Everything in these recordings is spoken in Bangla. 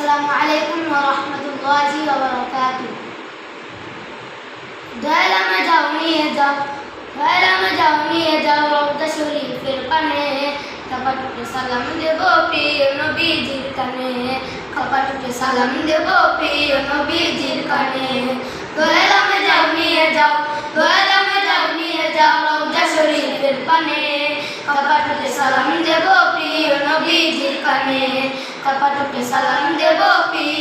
Assalamualaikum warahmatullahi wabarakatuh. Dalam jauhiyah jauh, dalam jauhiyah jauh, dashuri firqane, कपट के सलाम देव पियो नबी जीर कने कपट के सलाम देव पियो नबी जीर कने दोहरा में जाओ निये जाओ दोहरा में जाओ निये जाओ रौजा शरीर फिर पने कपट के सलाम देव पियो नबी जीर के सलाम देव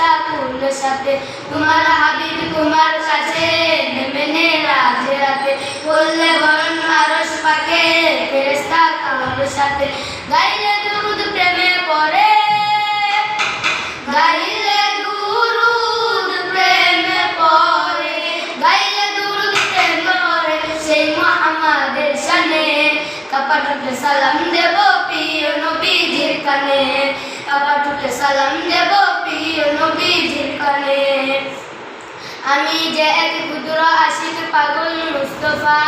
ফেরেস্তা কুল সাথে। তোমার হাবিবি তোমার কাছে নেমে রাজ রাতে করলে বরণ আরস পাকে ফেরেস্তা কুল সাথে। গাইলে দুরুদ প্রেমে পড়ে। গাইলে দুরুদ প্রেমে পড়ে। গাইলে দুরুদ প্রেমে পড়ে। সেই মুহাম্মাদের শানে কপাটুকে সালাম দেব প্রিয় নবীজির কানে। কপাটুকে সালাম দেব নবীজির কানে আমি যে এক ক্ষুদ্র আশিক পাগল মুস্তফা,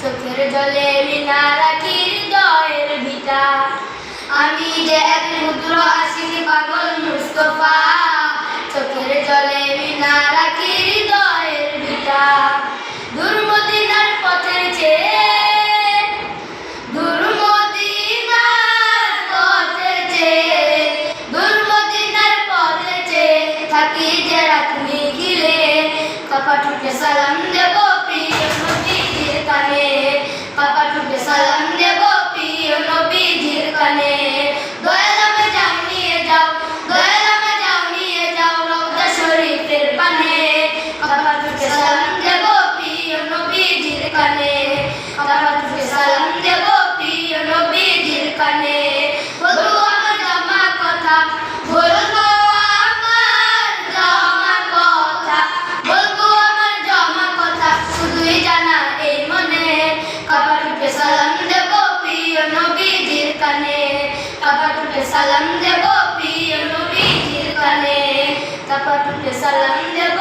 চোখের জলে মিনা রাখি হৃদয়ের ভিটা। আমি যে এক ক্ষুদ্র কপাটুকে সালাম দেব সালাম দেব প্রিয় নবীজির কানে। কপাটুকে সালাম দেব প্রিয় নবীজির কানে। কপাটুকে সালাম দেব